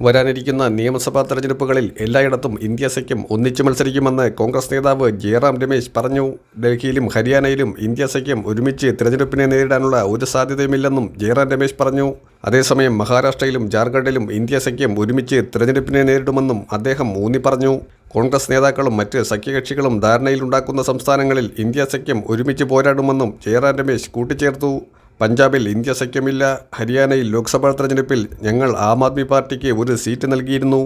വരാനിരിക്കുന്ന നിയമസഭാ തെരഞ്ഞെടുപ്പുകളിൽ എല്ലായിടത്തും ഇന്ത്യ സഖ്യം ഒന്നിച്ചു മത്സരിക്കുമെന്ന് കോൺഗ്രസ് നേതാവ് ജയറാം രമേശ് പറഞ്ഞു. ഡൽഹിയിലും ഹരിയാനയിലും ഇന്ത്യ സഖ്യം ഒരുമിച്ച് തെരഞ്ഞെടുപ്പിനെ നേരിടാനുള്ള ഒരു സാധ്യതയുമില്ലെന്നും ജയറാം രമേശ് പറഞ്ഞു. അതേസമയം മഹാരാഷ്ട്രയിലും ജാർഖണ്ഡിലും ഇന്ത്യ സഖ്യം ഒരുമിച്ച് തെരഞ്ഞെടുപ്പിനെ നേരിടുമെന്നും അദ്ദേഹം ഊന്നി പറഞ്ഞു. കോൺഗ്രസ് നേതാക്കളും മറ്റ് സഖ്യകക്ഷികളും ധാരണയിലുണ്ടാക്കുന്ന സംസ്ഥാനങ്ങളിൽ ഇന്ത്യ സഖ്യം ഒരുമിച്ച് പോരാടുമെന്നും ജയറാം രമേശ് കൂട്ടിച്ചേർത്തു. പഞ്ചാബിൽ ഇന്ത്യ സഖ്യമില്ല ഹരിയാനയിൽ ലോക്സഭാ തെരഞ്ഞെടുപ്പിൽ ഞങ്ങൾ ആം ആദ്മി പാർട്ടിക്ക് ഒരു സീറ്റ് നൽകിയിരുന്നു.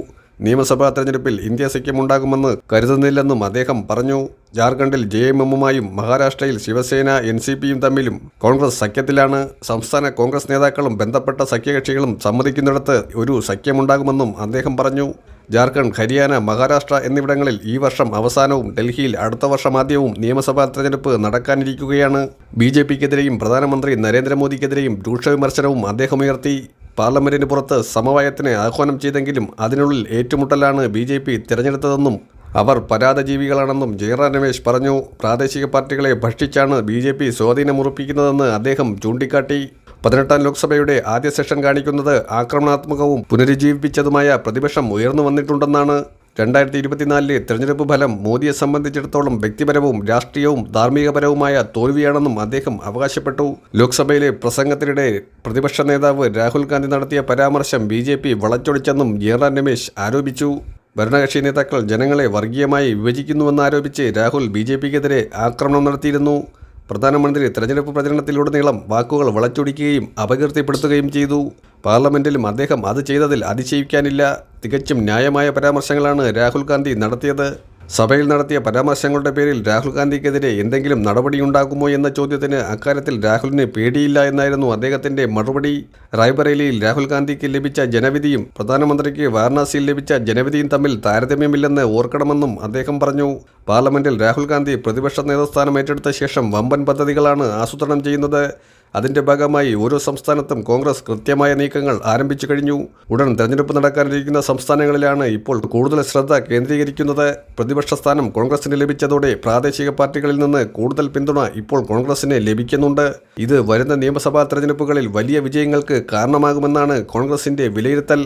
നിയമസഭാ തെരഞ്ഞെടുപ്പിൽ ഇന്ത്യ സഖ്യമുണ്ടാകുമെന്ന് കരുതുന്നില്ലെന്നും അദ്ദേഹം പറഞ്ഞു. ജാർഖണ്ഡിൽ ജെ എം എമ്മുമായും മഹാരാഷ്ട്രയിൽ ശിവസേന എൻ സി പിയും തമ്മിലും കോൺഗ്രസ് സഖ്യത്തിലാണ്. സംസ്ഥാന കോൺഗ്രസ് നേതാക്കളും ബന്ധപ്പെട്ട സഖ്യകക്ഷികളും സമ്മതിക്കുന്നിടത്ത് ഒരു സഖ്യമുണ്ടാകുമെന്നും അദ്ദേഹം പറഞ്ഞു. ജാർഖണ്ഡ് ഹരിയാന മഹാരാഷ്ട്ര എന്നിവിടങ്ങളിൽ ഈ വർഷം അവസാനവും ഡൽഹിയിൽ അടുത്ത വർഷം ആദ്യവും നിയമസഭാ തെരഞ്ഞെടുപ്പ് നടക്കാനിരിക്കുകയാണ്. ബി ജെ പിക്കെതിരെയും പ്രധാനമന്ത്രി നരേന്ദ്രമോദിക്കെതിരെയും രൂക്ഷ വിമർശനവും അദ്ദേഹം ഉയർത്തി പാർലമെന്റിന് പുറത്ത് സമവായത്തിന് ആഹ്വാനം ചെയ്തെങ്കിലും അതിനുള്ളിൽ ഏറ്റുമുട്ടലാണ് ബി ജെ പി തിരഞ്ഞെടുത്തതെന്നും അവർ പരാതജീവികളാണെന്നും ജയറാം രമേശ് പറഞ്ഞു. പ്രാദേശിക പാർട്ടികളെ ഭക്ഷിച്ചാണ് ബി ജെ പി സ്വാധീനമുറപ്പിക്കുന്നതെന്ന് അദ്ദേഹം ചൂണ്ടിക്കാട്ടി. പതിനെട്ടാം ലോക്സഭയുടെ ആദ്യ സെഷൻ കാണിക്കുന്നത് ആക്രമണാത്മകവും പുനരുജ്ജീവിപ്പിച്ചതുമായ പ്രതിപക്ഷം ഉയർന്നു വന്നിട്ടുണ്ടെന്നാണ്. രണ്ടായിരത്തി ഇരുപത്തിനാലിലെ തെരഞ്ഞെടുപ്പ് ഫലം മോദിയെ സംബന്ധിച്ചിടത്തോളം വ്യക്തിപരവും രാഷ്ട്രീയവും ധാർമ്മികപരവുമായ തോൽവിയാണെന്നും അദ്ദേഹം അവകാശപ്പെട്ടു. ലോക്സഭയിലെ പ്രസംഗത്തിനിടെ പ്രതിപക്ഷ നേതാവ് രാഹുൽ ഗാന്ധി നടത്തിയ പരാമർശം ബി ജെ പി വളച്ചൊടിച്ചെന്നും ജയറാം രമേശ് ആരോപിച്ചു. ഭരണകക്ഷി നേതാക്കൾ ജനങ്ങളെ വർഗീയമായി വിഭജിക്കുന്നുവെന്നാരോപിച്ച് രാഹുൽ ബി ജെ പിക്കെതിരെ ആക്രമണം നടത്തിയിരുന്നു. പ്രധാനമന്ത്രി തെരഞ്ഞെടുപ്പ് പ്രചരണത്തിലുടനീളം വാക്കുകൾ വളച്ചൊടിക്കുകയും അപകീർത്തിപ്പെടുത്തുകയും ചെയ്തു. പാർലമെന്റിലും അദ്ദേഹം അത് ചെയ്തതിൽ അതിശയിക്കാനില്ല. തികച്ചും ന്യായമായ പരാമർശങ്ങളാണ് രാഹുൽ ഗാന്ധി നടത്തിയത്. സഭയിൽ നടത്തിയ പരാമർശങ്ങളുടെ പേരിൽ രാഹുൽ ഗാന്ധിക്കെതിരെ എന്തെങ്കിലും നടപടിയുണ്ടാകുമോ എന്ന ചോദ്യത്തിന് അക്കാര്യത്തിൽ രാഹുലിന് പേടിയില്ല എന്നായിരുന്നു അദ്ദേഹത്തിന്റെ മറുപടി. റായ്ബറേലിയിൽ രാഹുൽ ഗാന്ധിക്ക് ലഭിച്ച ജനവിധിയും പ്രധാനമന്ത്രിക്ക് വാരണാസിയിൽ ലഭിച്ച ജനവിധിയും തമ്മിൽ താരതമ്യമില്ലെന്ന് ഓർക്കണമെന്നും അദ്ദേഹം പറഞ്ഞു. പാർലമെന്റിൽ രാഹുൽ ഗാന്ധി പ്രതിപക്ഷ നേതൃസ്ഥാനം ഏറ്റെടുത്ത ശേഷം വമ്പൻ പദ്ധതികളാണ് ആസൂത്രണം ചെയ്യുന്നത്. അതിന്റെ ഭാഗമായി ഓരോ സംസ്ഥാനത്തും കോൺഗ്രസ് കൃത്യമായ നീക്കങ്ങൾ ആരംഭിച്ചു കഴിഞ്ഞു. ഉടൻ തെരഞ്ഞെടുപ്പ് നടക്കാനിരിക്കുന്ന സംസ്ഥാനങ്ങളിലാണ് ഇപ്പോൾ കൂടുതൽ ശ്രദ്ധ കേന്ദ്രീകരിക്കുന്നത്. പ്രതിപക്ഷ സ്ഥാനം കോൺഗ്രസിന് ലഭിച്ചതോടെ പ്രാദേശിക പാർട്ടികളിൽ നിന്ന് കൂടുതൽ പിന്തുണ ഇപ്പോൾ കോൺഗ്രസിന് ലഭിക്കുന്നുണ്ട്. ഇത് വരുന്ന നിയമസഭാ തെരഞ്ഞെടുപ്പുകളിൽ വലിയ വിജയങ്ങൾക്ക് കാരണമാകുമെന്നാണ് കോൺഗ്രസിന്റെ വിലയിരുത്തൽ.